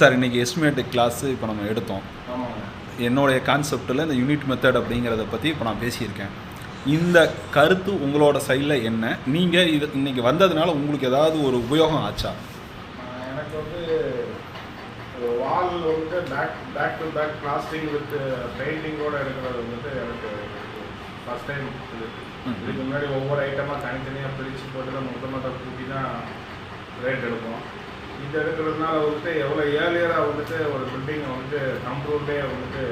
Sir இன்றைக்கி estimate class இப்போ நம்ம எடுத்தோம். என்னுடைய கான்செப்டில் இந்த யூனிட் மெத்தட் அப்படிங்கிறத பற்றி இப்போ நான் பேசியிருக்கேன். இந்த கருத்து உங்களோட சைடில் என்ன? நீங்கள் இது இன்றைக்கி வந்ததுனால உங்களுக்கு ஏதாவது ஒரு உபயோகம் ஆச்சா? எனக்கு வந்து வால் வந்துட்டு back back to back plastic with பெயிண்டிங்கோட எடுக்கிறது வந்துட்டு எனக்கு ஃபஸ்ட் டைம். இதுக்கு முன்னாடி ஒவ்வொரு ஐட்டமாக தனித்தனியாக பிரித்து போட்டு நம்ம மொத்த மொத்த கூட்டி தான் ரேட் எடுப்போம். இது எடுக்கிறதுனால வந்துட்டு எவ்வளோ ஏர்லியராக வந்துட்டு ஒரு பில்டிங்கை வந்துட்டு கம்ப்ரூவ்லேயே வந்துட்டு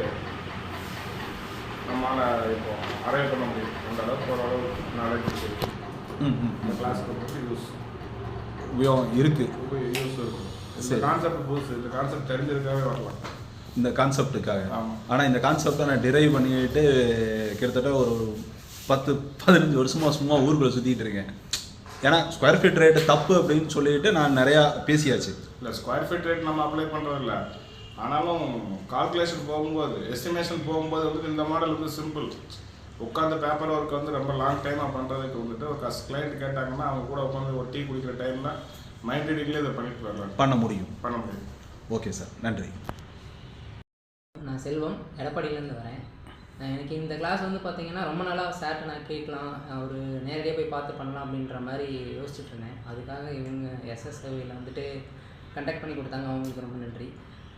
நம்மளால் இப்போ அரைவ் பண்ண முடியும். அந்த அளவுக்கு ஓரளவு நாலேஜ் இருக்குது இந்த கிளாஸ்க்கு வந்துட்டு யூஸ் உபயோகம் இருக்குது யூஸ் இருக்கும் இந்த. கான்செப்ட் புதுசு இந்த கான்செப்ட் தெரிஞ்சதுக்காகவே வரலாம். இந்த கான்செப்டுக்காக ஆனால் இந்த கான்செப்டை நான் டிரைவ் பண்ணிட்டு கிட்டத்தட்ட ஒரு பத்து பதினஞ்சு வருஷமாக சும்மா ஊருக்குள்ளே சுற்றிட்டு இருக்கேன். ஏன்னா ஸ்கொயர் ஃபீட் ரேட்டு தப்பு அப்படின்னு சொல்லிட்டு நான் நிறையா பேசியாச்சு. இல்லை ஸ்கொயர் ஃபீட் ரேட் நம்ம அப்ளை பண்ணுறது இல்லை. ஆனாலும் கால்குலேஷன் போகும்போது எஸ்டிமேஷன் போகும்போது வந்துட்டு இந்த மாடல் வந்து சிம்பிள் உட்காந்து பேப்பர் ஒர்க் வந்து ரொம்ப லாங் டைமாக பண்ணுறதுக்கு வந்துட்டு ஒரு கஸ் கிளைண்ட் கேட்டாங்கன்னா அவங்க கூட உட்காந்து ஒரு டீ குடிக்கிற டைமில் மைண்ட் ரீடிங்லேயே இதை பண்ணிட்டு வரலாம் பண்ண முடியும். பண்ண முடியும். ஓகே சார் நன்றி. நான் செல்வம் எடப்பாடியிலேருந்து வரேன். எனக்கு இந்த கிளாஸ் வந்து பார்த்தீங்கன்னா ரொம்ப நாளாக சார்ட்டை நான் கேட்கலாம் ஒரு நேரடியாக போய் பார்த்து பண்ணலாம் அப்படின்ற மாதிரி யோசிச்சுட்டு இருந்தேன். அதுக்காக இவங்க எஸ்எஸ்ஓவில் வந்துட்டு கண்டக்ட் பண்ணி கொடுத்தாங்க. அவங்களுக்கு ரொம்ப நன்றி.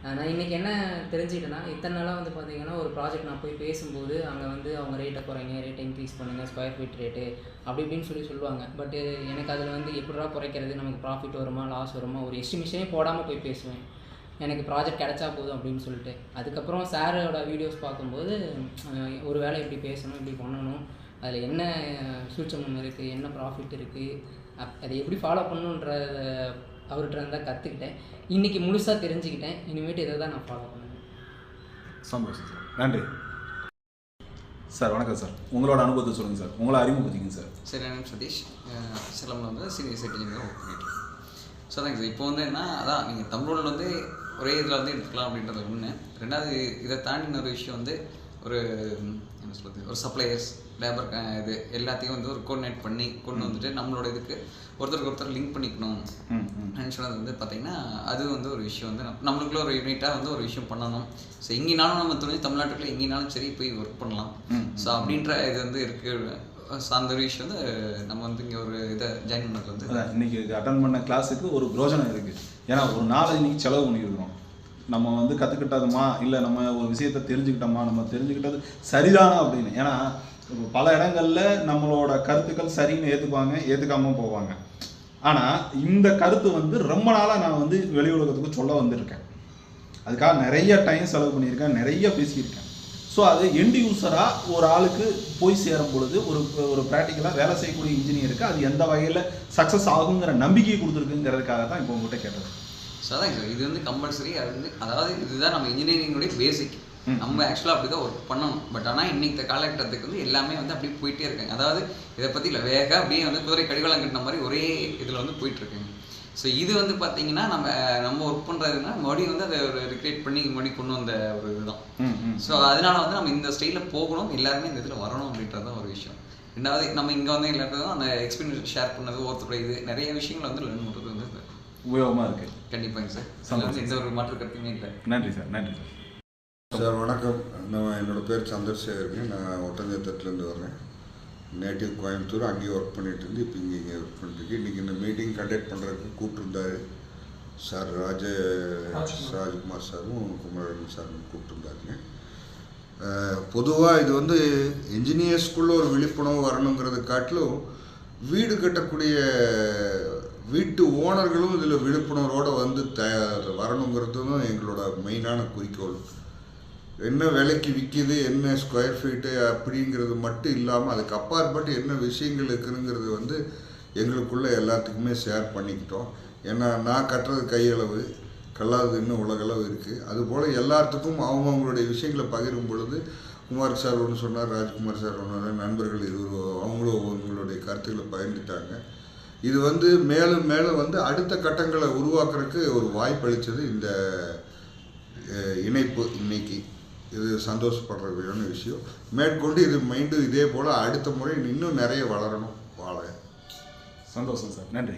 நான் இன்றைக்கி என்ன தெரிஞ்சுக்கிட்டேன்னா இத்தனை நாளாக வந்து பார்த்தீங்கன்னா ஒரு ப்ராஜெக்ட் நான் போய் பேசும்போது அங்கே வந்து அவங்க ரேட்டை குறைங்க ரேட்டை இன்க்ரீஸ் பண்ணுங்கள் ஸ்கொயர் ஃபீட் ரேட்டு அப்படி இப்படின்னு சொல்லி சொல்லுவாங்க. பட்டு எனக்கு அதில் வந்து எப்படிடா குறைக்கிறது? நமக்கு ப்ராஃபிட் வருமா லாஸ் வருமா? ஒரு எஸ்டிமேஷனே போடாமல் போய் பேசுவேன். எனக்கு ப்ராஜெக்ட் கிடைச்சா போதும் அப்படின்னு சொல்லிட்டு. அதுக்கப்புறம் சாரோட வீடியோஸ் பார்க்கும்போது ஒரு வேலை இப்படி பேசணும் இப்படி பண்ணணும். அதில் என்ன சூட்சமம் இருக்குது என்ன ப்ராஃபிட் இருக்குது அப் அதை எப்படி ஃபாலோ பண்ணணுன்றத அவர்கிட்ட இருந்தால் கற்றுக்கிட்டேன் இன்றைக்கி முழுசாக தெரிஞ்சுக்கிட்டேன். இனிமேட்டு இதை தான் நான் ஃபாலோ பண்ணுவேன். சந்தோஷம் சார் நன்றி. சார் வணக்கம் சார் உங்களோட அனுபவத்தை சொல்லுங்கள் சார் உங்களை அறிமுகப்படுத்திங்க சார் சரி என் நேம் சதீஷ். அஹ் சேலம்ல வந்து சீனியர் சைட் இன்ஜினியர் ஒர்க் பண்ணிட்டு ஸோ அதாங்க சார் இப்போ வந்து என்ன அதான் நீங்கள் தமிழோட வந்து ஒரே இதில் வந்து எடுத்துக்கலாம் அப்படின்றது ஒன்று ரெண்டாவது இதை தாண்டி இன்னொரு விஷயம் வந்து ஒரு என்ன சொல்கிறது ஒரு சப்ளையர்ஸ் லேபர் இது எல்லாத்தையும் வந்து ஒரு கோஆர்டினேட் பண்ணி கொண்டு வந்துட்டு நம்மளோட இதுக்கு ஒருத்தருக்கு ஒருத்தர் லிங்க் பண்ணிக்கணும். அப்படின்னு சொன்னது வந்து பார்த்தீங்கன்னா அது வந்து ஒரு விஷயம் வந்து நம்ம- நம்மளுக்குள்ள ஒரு யூனிட்டாக வந்து ஒரு விஷயம் பண்ணணும். ஸோ எங்கேனாலும் நம்ம துணி தமிழ்நாட்டுக்குள்ள எங்கேனாலும் சரி போய் ஒர்க் பண்ணலாம். ஸோ அப்படின்ற இது வந்து இருக்கு. ஸோ அந்த ஒரு விஷயம் வந்து நம்ம வந்து இங்கே ஒரு இதை ஜாயின் பண்ணது வந்து இன்னைக்கு அட்டன் பண்ண கிளாஸுக்கு ஒரு பிரோஜனம் இருக்குது ஏன்னா ஒரு நாளை இன்னைக்கு செலவு பண்ணியிருக்கிறோம் நம்ம வந்து கற்றுக்கிட்டதுமா இல்லை நம்ம ஒரு விஷயத்தை தெரிஞ்சுக்கிட்டோமா? நம்ம தெரிஞ்சுக்கிட்டது சரிதானா அப்படின்னு? ஏன்னா பல இடங்கள்ல நம்மளோட கருத்துக்கள் சரின்னு ஏற்றுக்குவாங்க ஏற்றுக்காம போவாங்க. ஆனால் இந்த கருத்து வந்து ரொம்ப நாளாக நான் வந்து வெளி உலகத்துக்கு சொல்ல வந்திருக்கேன். அதுக்காக நிறைய டைம் செலவு பண்ணியிருக்கேன் நிறைய பேசியிருக்கேன். ஸோ அது எண்ட் யூஸராக ஒரு ஆளுக்கு போய் சேரும் பொழுது ஒரு ஒரு ப்ராக்டிக்கலாக வேலை செய்யக்கூடிய இன்ஜினியருக்கு அது எந்த வகையில் சக்ஸஸ் ஆகுங்கிற நம்பிக்கையை கொடுத்துருக்குங்கிறதுக்காக தான் இப்போ உங்கள்கிட்ட கேட்டது. ஸோ அதான் சார் இது வந்து கம்பல்சரி அது வந்து அதாவது இதுதான் நம்ம இன்ஜினியரிங்குடைய பேசிக். நம்ம ஆக்சுவலாக அப்படி தான் ஒர்க் பண்ணணும். பட் ஆனால் இன்னைக்கு காலகட்டத்துக்கு வந்து எல்லாமே வந்து அப்படியே போயிட்டே இருக்காங்க. அதாவது இதை பற்றி இல்லை வேக அப்படியே வந்து குதிரை கடிவாளம் கட்டின மாதிரி ஒரே இதில் வந்து போயிட்டு இருக்காங்க. ஸோ இது வந்து பார்த்தீங்கன்னா நம்ம நம்ம பண்ணுறதுனா மறுபடியும் வந்து அதை ஒரு ரிக்ரியேட் பண்ணி மறுபடியும் கொண்டு வந்த ஒரு இதுதான். ஸோ அதனால வந்து நம்ம இந்த ஸ்டைலில் போகணும் எல்லாருமே இந்த இதில் வரணும் அப்படின்றது தான் ஒரு விஷயம். ரெண்டாவது நம்ம இங்கே வந்து எல்லாருக்கும் அந்த எக்ஸ்பீரியன்ஸ் ஷேர் பண்ணது ஒருத்தருடைய இது நிறைய விஷயங்கள் வந்து லேர்ன் பண்ணுறது வந்து உபயோகமாக இருக்குது கண்டிப்பாங்க சார் சந்தோஷம். எந்த ஒரு மாற்று கருத்துமே இல்லை. நன்றி சார் நன்றி சார் சார் வணக்கம். நான் என்னோட பேர் சந்திரசேகருங்க நான் ஒட்டஞ்சத்திரத்துலேருந்து வரேன் நேட்டிவ் கோயம்புத்தூர். அங்கேயே ஒர்க் பண்ணிட்டு இருந்து இப்போ இங்கே இங்கே ஒர்க் பண்ணிட்டு இன்றைக்கி இந்த மீட்டிங் கண்டக்ட் பண்ணுறதுக்கு கூப்பிட்டுருந்தாரு. சார் ராஜ ராஜ்குமார். சாரும் குமரன் சாரும் கூப்பிட்டுருந்தாருங்க. பொதுவாக இது வந்து இன்ஜினியர்ஸ்குள்ளே ஒரு விழிப்புணர்வு வரணுங்கிறத காட்டிலும் வீடு கட்டக்கூடிய வீட்டு ஓனர்களும் இதில் விழிப்புணர்வோடு வந்து த வரணுங்கிறது தான் எங்களோட மெயினான குறிக்கோள். என்ன விலைக்கு விற்கிது என்ன ஸ்கொயர் ஃபீட்டு அப்படிங்கிறது மட்டும் இல்லாமல் அதுக்கு அப்பாற்பட்டு என்ன விஷயங்கள் இருக்குதுங்கிறது வந்து எங்களுக்குள்ளே எல்லாத்துக்குமே ஷேர் பண்ணிக்கிட்டோம். ஏன்னா நான் கட்டுறது கையளவு கல்லாதது இன்னும் உலகளவு இருக்குது அதுபோல் எல்லாத்துக்கும் அவங்கவுங்களுடைய விஷயங்களை பகிரும் பொழுது குமார் சார் ஒன்று சொன்னார் ராஜ்குமார் சார் ஒன்று நண்பர்கள் இருவர் அவங்களும் அவங்களுடைய கருத்துக்களை பகிர்ந்துட்டாங்க. இது வந்து மேலும் மேலும் வந்து அடுத்த கட்டங்களை உருவாக்குறதுக்கு ஒரு வாய்ப்பளித்தது இந்த இணைப்பு இன்னைக்கு. இது சந்தோஷப்படுற விஷயம். மேற்கொண்டு இது மைண்டும் இதே போல் அடுத்த முறை இன்னும் நிறைய வளரணும். வாழ. சந்தோஷம் சார். நன்றி.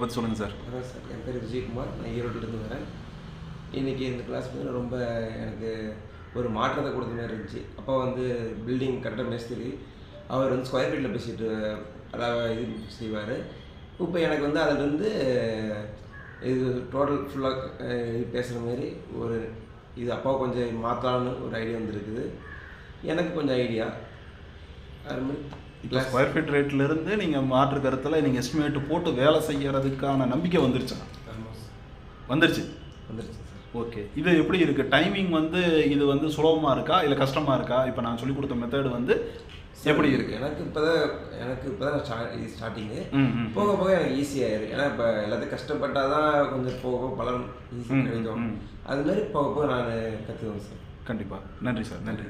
பற்றி சொல்லுங்கள் சார். அதான் சார் என் பேர் விஜயகுமார். நான் ஈரோட்டிலேருந்து வரேன். இன்றைக்கி இந்த கிளாஸ் வந்து ரொம்ப எனக்கு ஒரு மாற்றத்தை கொடுத்த மாதிரி இருந்துச்சு. அப்போ வந்து பில்டிங் கரெக்டாக மேஸ்திரி. அவர் வந்து ஸ்கொயர் ஃபீட்டில் பேசிட்டு அதாவது இது செய்வார். இப்போ எனக்கு வந்து அதுலேருந்து இது டோட்டல் ஃபுல்லாக பேசுகிற மாதிரி ஒரு இது அப்பா கொஞ்சம் மாற்றலான்னு ஒரு ஐடியா வந்துருக்குது. எனக்கு கொஞ்சம் ஐடியா அது மாதிரி இப்போ ஸ்கொயர் ஃபீட் ரேட்ல இருந்து நீங்க மாற்று கருத்துல நீங்க எஸ்டிமேட் போட்டு வேலை செய்யறதுக்கான நம்பிக்கை வந்துருச்சா? வந்துருச்சு. வந்துருச்சு சார் ஓகே இது எப்படி இருக்கு? டைமிங் வந்து இது வந்து சுலபமா இருக்கா? இல்ல கஷ்டமா இருக்கா? இப்போ நான் சொல்லி கொடுத்த மெத்தட் வந்து எப்படி இருக்கு? எனக்கு இப்போ தான் எனக்கு இப்போ தான் ஸ்டார்டிங்கு. போக போக எனக்கு ஈஸியாயிரு ஏன்னா இப்போ எல்லாத்தையும் கஷ்டப்பட்டால் தான் கொஞ்சம் போக போக பலன் ஈஸி ம், கிடைக்கும். அது மாதிரி போக போக நான் கற்றுக்குவேன் சார் கண்டிப்பா. நன்றி சார் நன்றி.